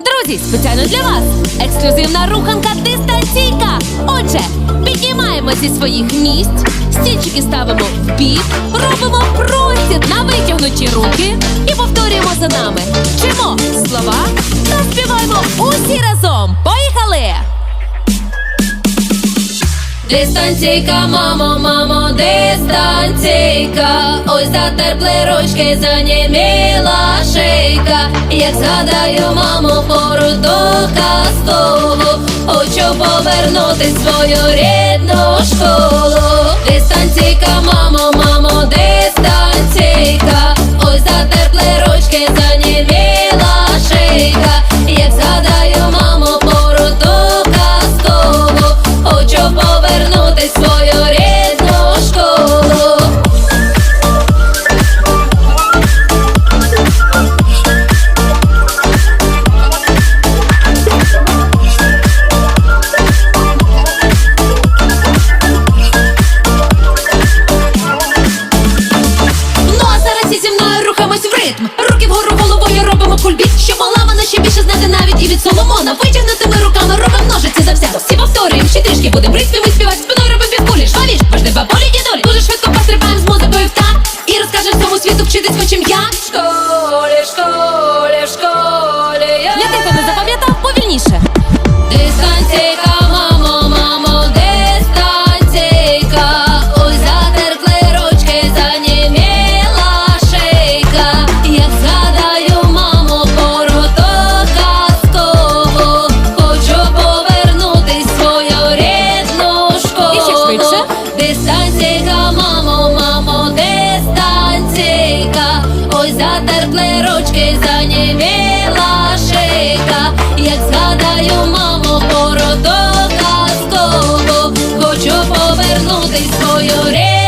Друзі, спеціально для вас ексклюзивна руханка дистанційка. Отже, піднімаємо зі своїх місць, стільчики ставимо в бік, робимо простір на витягнуті руки і повторюємо за нами. Вчимо слова та співаємо усі разом. Поїхали! Дистанційка, мамо, мамо, дистанційка. Ось затерпли ручки, заніміла шийка. Як згадаю, маму пору до казкову, хочу повернути свою рідну школу. Дистанційка, в ритм. Руки вгору головою робимо кульбіт. Щоб мала мене ще більше знати навіть і від Соломона. Витягнутими руками робимо ножиці за все. Всі повторюємо, ще трішки буде приспіви повернути свою рідну